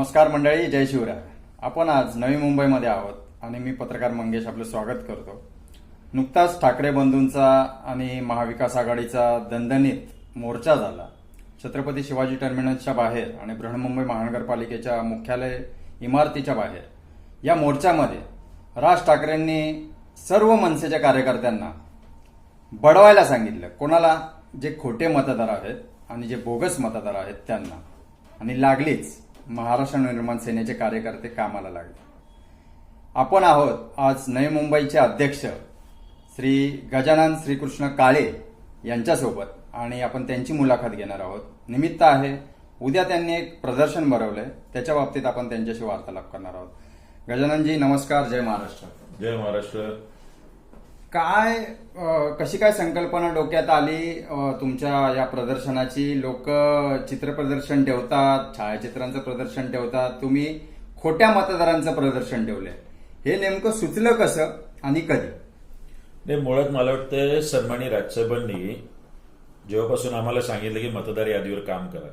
नमस्कार मंडळी जय शिवराय. आपण आज नवी मुंबईमध्ये आहोत आणि मी पत्रकार मंगेश आपलं स्वागत करतो. नुकताच ठाकरे बंधूंचा आणि महाविकास आघाडीचा दणदणीत मोर्चा झाला. छत्रपती शिवाजी टर्मिनसच्या बाहेर आणि बृहन्मुंबई महानगरपालिकेच्या मुख्यालय इमारतीच्या बाहेर. या मोर्चामध्ये राज ठाकरेंनी सर्व मनसेच्या कार्यकर्त्यांना बडवायला सांगितलं. कोणाला? जे खोटे मतदार आहेत आणि जे बोगस मतदार आहेत त्यांना. आणि लागलीच. महाराष्ट्र निर्माण सेनेचे कार्यकर्ते कामाला लागले. आपण आहोत आज नवी मुंबईचे अध्यक्ष श्री गजानन श्रीकृष्ण काळे यांच्यासोबत आणि आपण त्यांची मुलाखत घेणार आहोत. निमित्त आहे उद्या त्यांनी एक प्रदर्शन भरवलंय त्याच्या बाबतीत आपण त्यांच्याशी वार्तालाप करणार आहोत. गजाननजी नमस्कार जय महाराष्ट्र. जय महाराष्ट्र. काय कशी काय संकल्पना डोक्यात आली? तुमच्या या प्रदर्शनाची? लोक चित्र प्रदर्शन ठेवतात छायाचित्रांचं प्रदर्शन ठेवतात. तुम्ही खोट्या मतदारांचं प्रदर्शन ठेवलंय. हे नेमकं सुचलं कसं आणि कधी? नाही मुळात मला वाटतं सन्मानी राजसाहेबांनी जेव्हापासून आम्हाला सांगितलं की मतदार यादीवर काम करा.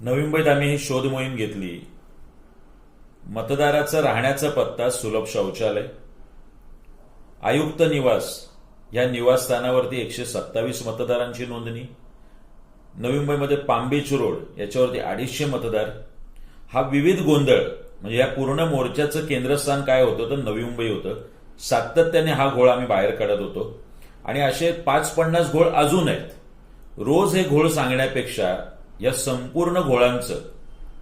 नवी मुंबईत आम्ही ही शोध मोहीम घेतली. मतदाराचा राहण्याचा पत्ता सुलभ शौचालय आयुक्त निवास या निवासस्थानावरती एकशे सत्तावीस मतदारांची नोंदणी. नवी मुंबईमध्ये पामबीच रोड याच्यावरती अडीचशे मतदार. हा विविध गोंधळ म्हणजे या पूर्ण मोर्चाचं केंद्रस्थान काय होतं तर नवी मुंबई होतं. सातत्याने हा घोळ आम्ही बाहेर काढत होतो. आणि असे पाच पन्नास घोळ अजून आहेत. रोज हे घोळ सांगण्यापेक्षा या संपूर्ण घोळांचं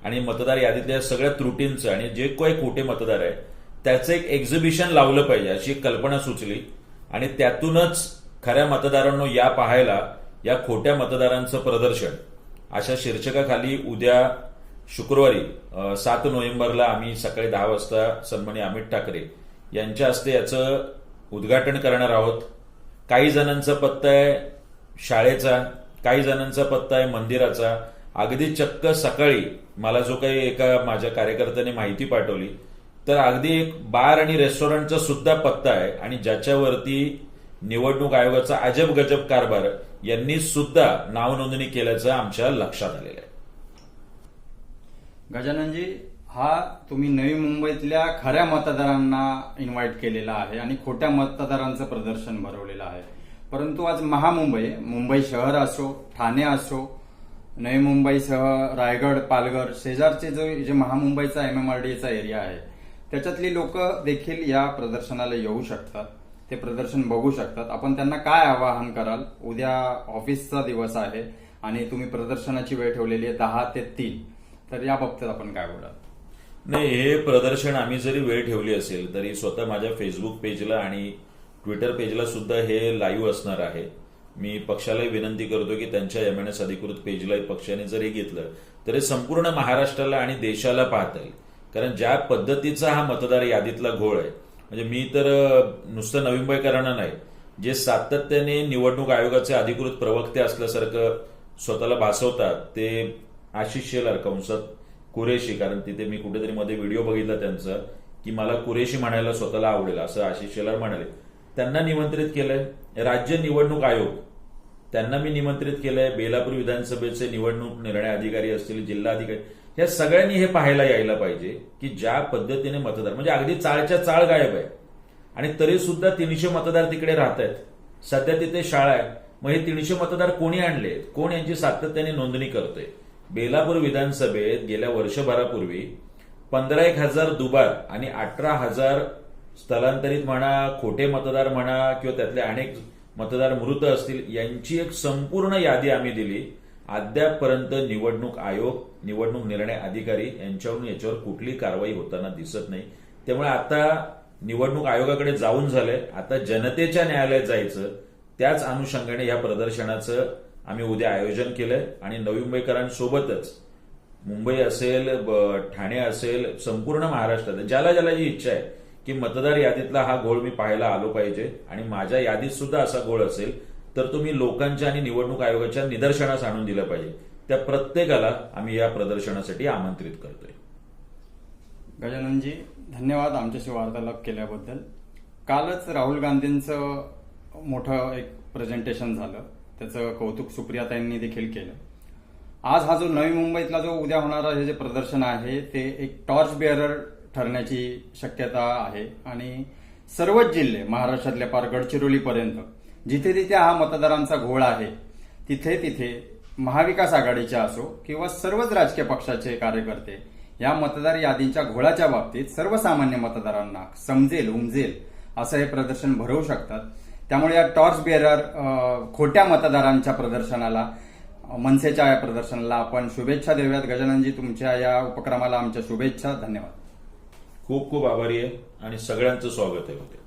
आणि मतदार यादीतल्या सगळ्या त्रुटींचं आणि जे काही खोटे मतदार आहे त्याचं एक एक्झिबिशन लावलं पाहिजे अशी एक कल्पना सुचली. आणि त्यातूनच खऱ्या मतदारांनो या पाहायला या खोट्या मतदारांचं प्रदर्शन. अशा शीर्षकाखाली उद्या शुक्रवारी सात नोव्हेंबरला आम्ही सकाळी दहा वाजता सन्मानी अमित ठाकरे यांच्या हस्ते याचं उद्घाटन करणार आहोत. काही जणांचा पत्ता आहे शाळेचा काही जणांचा पत्ता आहे मंदिराचा. अगदी चक्क सकाळी मला जो काही एका माझ्या कार्यकर्त्याने माहिती पाठवली तर अगदी एक बार आणि रेस्टॉरंटचा सुद्धा पत्ता आहे आणि ज्याच्यावरती निवडणूक आयोगाचा अजब गजब कारभार यांनी सुद्धा नाव नोंदणी केल्याचं आमच्या लक्षात आलेलं आहे. गजाननजी हा तुम्ही नवी मुंबईतल्या खऱ्या मतदारांना इन्व्हाइट केलेला आहे आणि खोट्या मतदारांचं प्रदर्शन भरवलेलं आहे. परंतु आज महामुंबई मुंबई शहर असो ठाणे असो नवी मुंबईसह रायगड पालघर शेजारचे जो जे महामुंबईचा एम एम आर डीचा एरिया आहे त्याच्यातली लोक देखील या प्रदर्शनाला येऊ शकतात. ते प्रदर्शन बघू शकतात. आपण त्यांना काय आवाहन कराल? उद्या ऑफिसचा दिवस आहे आणि तुम्ही प्रदर्शनाची वेळ ठेवलेली आहे दहा ते तीन. तर या बाबतीत आपण काय बोलाल? नाही हे प्रदर्शन आम्ही जरी वेळ ठेवली असेल तरी स्वतः माझ्या फेसबुक पेजला आणि ट्विटर पेजला सुद्धा हे लाईव्ह असणार आहे. मी पक्षालाही विनंती करतो की त्यांच्या एम एन एस अधिकृत पेजला पक्षाने जरी घेतलं तर हे संपूर्ण महाराष्ट्राला आणि देशाला पाहता येईल. कारण ज्या पद्धतीचा हा मतदार यादीतला घोळ आहे म्हणजे मी तर नुसतं नवी मुंबईकरांना नाही जे सातत्याने निवडणूक आयोगाचे अधिकृत प्रवक्ते असल्यासारखं स्वतःला भासवतात ते आशिष शेलार कंसात कुरेशी कारण तिथे मी कुठेतरी मध्ये व्हिडिओ बघितला त्यांचा की मला कुरेशी म्हणायला स्वतःला आवडेल असं आशिष शेलार म्हणाले. त्यांना निमंत्रित केलंय राज्य निवडणूक आयोग. त्यांना मी निमंत्रित केलंय बेलापूर विधानसभेचे निवडणूक निर्णय अधिकारी असतील जिल्हा अधिकारी या सगळ्यांनी हे पाहायला यायला पाहिजे की ज्या पद्धतीने मतदार म्हणजे अगदी चाळच्या चाळ गायब आहे. आणि तरी सुद्धा तीनशे मतदार तिकडे राहत आहेत सध्या तिथे शाळा आहे. मग हे तीनशे मतदार कोणी आणले? कोण यांची सातत्याने नोंदणी करतोय? बेलापूर विधानसभेत गेल्या वर्षभरापूर्वी पंधरा एक हजार दुबार आणि अठरा हजार स्थलांतरित म्हणा खोटे मतदार म्हणा किंवा त्यातले अनेक मतदार मृत असतील यांची एक संपूर्ण यादी आम्ही दिली. अद्यापपर्यंत निवडणूक आयोग निवडणूक निर्णय अधिकारी यांच्यावरून याच्यावर कुठली कारवाई होताना दिसत नाही. त्यामुळे आता निवडणूक आयोगाकडे जाऊन झालंय आता जनतेच्या न्यायालयात जायचं. त्याच अनुषंगाने या प्रदर्शनाचं आम्ही उद्या आयोजन केलंय. आणि नवी मुंबईकरांसोबतच मुंबई असेल ठाणे असेल संपूर्ण महाराष्ट्रात ज्याला ज्याला जी इच्छा आहे की मतदार यादीतला हा घोळ मी पाहायला आलो पाहिजे. आणि माझ्या यादीत सुद्धा असा घोळ असेल तर तुम्ही लोकांच्या आणि निवडणूक आयोगाच्या निदर्शनास आणून दिलं पाहिजे. त्या प्रत्येकाला आम्ही या प्रदर्शनासाठी आमंत्रित करतोय. गजाननजी धन्यवाद आमच्याशी वार्तालाप केल्याबद्दल. कालच राहुल गांधींचं मोठं एक प्रेझेंटेशन झालं. त्याचं कौतुक सुप्रियाताईंनी देखील केलं. आज हा जो नवी मुंबईतला जो उद्या होणारा हे जे प्रदर्शन आहे ते एक टॉर्च बेअरर ठरण्याची शक्यता आहे. आणि सर्वच जिल्हे महाराष्ट्रातल्या पार गडचिरोलीपर्यंत जिथे तिथे हा मतदारांचा घोळ आहे तिथे तिथे महाविकास आघाडीच्या असो किंवा सर्वच राजकीय पक्षाचे कार्यकर्ते या मतदार यादींच्या घोळाच्या बाबतीत सर्वसामान्य मतदारांना समजेल उमजेल असं हे प्रदर्शन भरवू शकतात. त्यामुळे या टॉर्च बेरर खोट्या मतदारांच्या प्रदर्शनाला मनसेच्या या प्रदर्शनाला आपण शुभेच्छा देऊयात. गजाननजी तुमच्या या उपक्रमाला आमच्या शुभेच्छा. धन्यवाद. खूप खूप आभारी आहे आणि सगळ्यांचं स्वागत आहे. होते